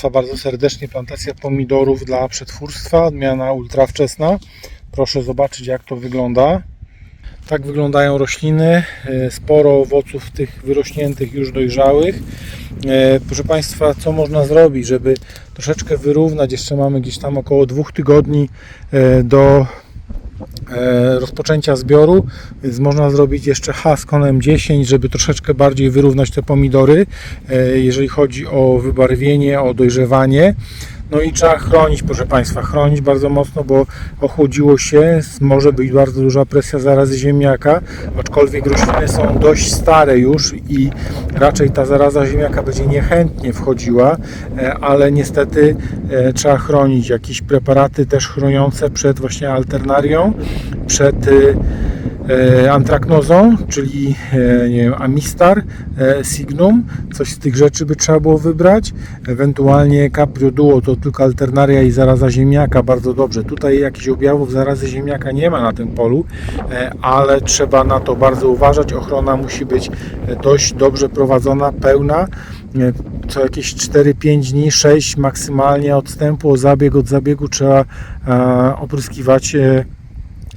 Państwa bardzo serdecznie. Plantacja pomidorów dla przetwórstwa, odmiana ultrawczesna. Proszę zobaczyć jak to wygląda. Tak wyglądają rośliny. E, Sporo owoców tych wyrośniętych, już dojrzałych. E, Proszę Państwa, co można zrobić, żeby troszeczkę wyrównać? Jeszcze mamy gdzieś tam około dwóch tygodni e, do rozpoczęcia zbioru, więc można zrobić jeszcze Haskonem 10, żeby troszeczkę bardziej wyrównać te pomidory, e, jeżeli chodzi o wybarwienie, o dojrzewanie. No i trzeba chronić, proszę Państwa, chronić bardzo mocno, bo ochłodziło się, może być bardzo duża presja zarazy ziemniaka, aczkolwiek rośliny są dość stare już i raczej ta zaraza ziemniaka będzie niechętnie wchodziła, e, ale niestety e, trzeba chronić jakieś preparaty też chroniące przed właśnie alternarią, przed e, e, antraknozą, czyli e, nie wiem, Amistar, e, Signum, coś z tych rzeczy by trzeba było wybrać, ewentualnie Caprio Duo to tylko alternaria i zaraza ziemniaka, bardzo dobrze. Tutaj jakichś objawów zarazy ziemniaka nie ma na tym polu, ale trzeba na to bardzo uważać. Ochrona musi być dość dobrze prowadzona, pełna. Co jakieś 4-5 dni, 6 maksymalnie odstępu, o zabieg od zabiegu trzeba opryskiwać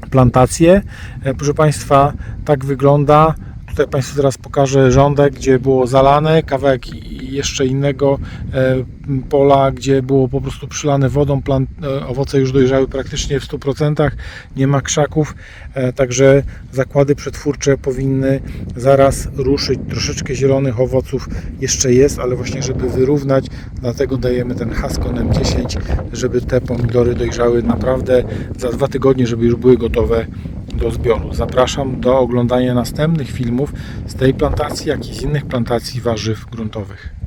plantację. E, Proszę Państwa, tak wygląda. Tutaj Państwu teraz pokażę rządek, gdzie było zalane, kawałek i- jeszcze innego e, pola, gdzie było po prostu przylane wodą. Plant, e, owoce już dojrzały praktycznie w 100%, nie ma krzaków, e, także zakłady przetwórcze powinny zaraz ruszyć. Troszeczkę zielonych owoców jeszcze jest, ale właśnie żeby wyrównać, dlatego dajemy ten Haskon M10, żeby te pomidory dojrzały naprawdę za dwa tygodnie, żeby już były gotowe do zbioru. Zapraszam do oglądania następnych filmów z tej plantacji, jak i z innych plantacji warzyw gruntowych.